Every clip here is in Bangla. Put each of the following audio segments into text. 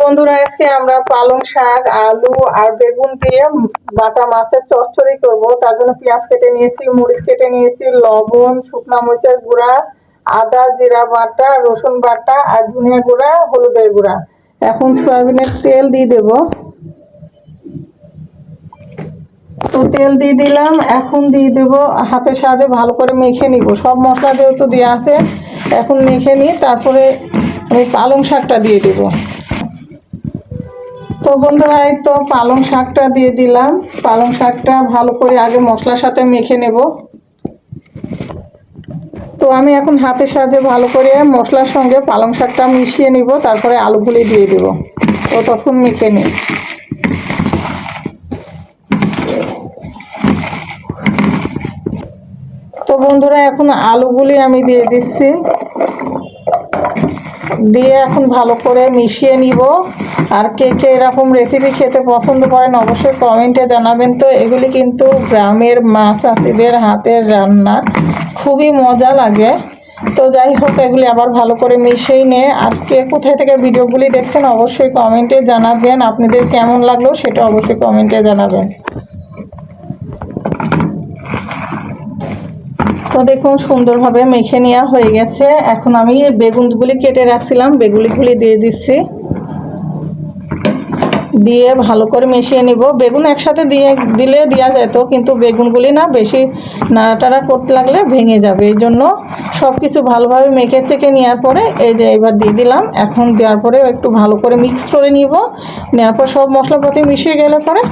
বন্ধুরা, আজকে আমরা পালং শাক, আলু আর বেগুন দিয়ে বাটা মাছের চচ্চড়ি করব। তার জন্য পেঁয়াজ কেটে নিয়েছি, মরিচ কেটে নিয়েছি, লবণ, শুকনা মরিচের গুঁড়া, আদা, জিরা বাটা, রসুন বাটা আর ধনিয়া গুঁড়া, হলুদের গুঁড়া। এখন সয়াবিনের তেল দিয়ে দেব। তো তেল দিয়ে দিলাম। এখন দিয়ে দেব হাতের সাহায্যে ভালো করে মেখে নিব। সব মশলা যেহেতু দেওয়া আছে, এখন মেখে নিয়ে তারপরে আমি পালং শাকটা দিয়ে দেবো। তো বন্ধুরা, এই তো পালং শাকটা দিয়ে দিলাম। পালং শাকটা ভালো করে আগে মশলার সাথে মেখে নেব। তো আমি এখন হাতের সাহায্যে ভালো করে মশলার সঙ্গে পালং শাকটা মিশিয়ে নিব, তারপরে আলুগুলি দিয়ে দেব। তো তখন মেখে নিই তো বন্ধুরা, এখন আলুগুলি আমি দিয়ে দিচ্ছি। দিয়ে এখন ভালো করে মিশিয়ে নিব। আর কে কে এরকম রেসিপি খেতে পছন্দ করেন অবশ্যই কমেন্টে জানাবেন। তো এগুলি কিন্তু গ্রামের মা চাষিদের হাতের রান্না। খুবই মজা লাগে। তো যাই হোক, এগুলি আবার ভালো করে মিশিয়ে নে। আর কে কোথায় থেকে ভিডিওগুলি দেখছেন অবশ্যই কমেন্টে জানাবেন। আপনাদের কেমন লাগল সেটা অবশ্যই কমেন্টে জানাবেন। তো দেখুন, সুন্দরভাবে মেখে নেওয়া হয়ে গেছে। এখন আমি বেগুনগুলি কেটে রাখছিলাম বেগুলিগুলি দিয়ে দিচ্ছি। দিয়ে ভালো করে মিশিয়ে নিব। বেগুন একসাথে দিয়ে, দিলে দেওয়া যেত কিন্তু বেগুনগুলি না বেশি নাড়াটাড়া করতে লাগলে ভেঙে যাবে। এই জন্য সব কিছু ভালোভাবে মেখে চেকে নেওয়ার পরে এই যে এবার দিয়ে দিলাম। এখন দেওয়ার পরে একটু ভালো করে মিক্স করে নিব। নেওয়ার পর সব মশলাপাতি মিশিয়ে গেলে পরে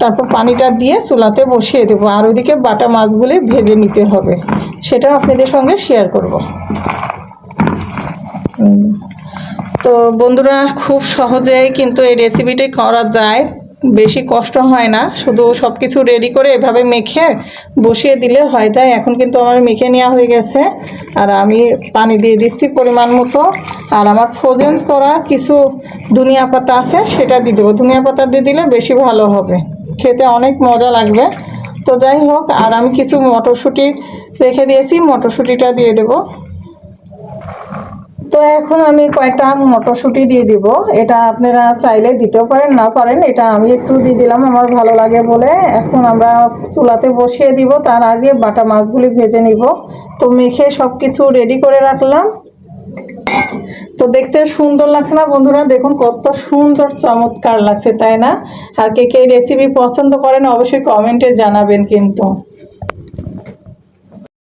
তারপর পানিটা দিয়ে চুলাতে বসিয়ে দেবো। আর ওইদিকে বাটা মাছগুলি ভেজে নিতে হবে। সেটা আপনাদের সঙ্গে শেয়ার করব। তো বন্ধুরা খুব সহজেই কিন্তু এই রেসিপিটি করা যায়। বেশি কষ্ট হয় না, শুধু সব কিছু রেডি করে এভাবে মেখে বসিয়ে দিলে হয় তাই এখন কিন্তু আমার মেখে নেওয়া হয়ে গেছে আর আমি পানি দিয়ে দিচ্ছি পরিমাণ মতো। আর আমার ফ্রোজেন করা কিছু ধনিয়া পাতা আছে, সেটা দিয়ে দেবো। ধনিয়া পাতা দিয়ে দিলে বেশি ভালো হবে। খেতে অনেক মজা লাগবে। তো যাই হোক, আর আমি কিছু মটরশুঁটি রেখে দিয়েছি, মটরশুঁটিটা দিয়ে দেবো। তো এখন আমি কয়েকটা মটরশুঁটি দিয়ে দিব। এটা আপনারা চাইলে দিতেও পারেন না পারেন। এটা আমি একটু দিয়ে দিলাম, আমার ভালো লাগে বলে। এখন আমরা চুলাতে বসিয়ে দিব, তার আগে বাটা মাছগুলি ভেজে নিব। তো মেখে সব কিছু রেডি করে রাখলাম। তো দেখতে সুন্দর লাগছে না বন্ধুরা? দেখুন কত সুন্দর চমৎকার লাগছে, তাই না? আর কে কে রেসিপি পছন্দ করেন অবশ্যই কমেন্টে জানাবেন কিন্তু।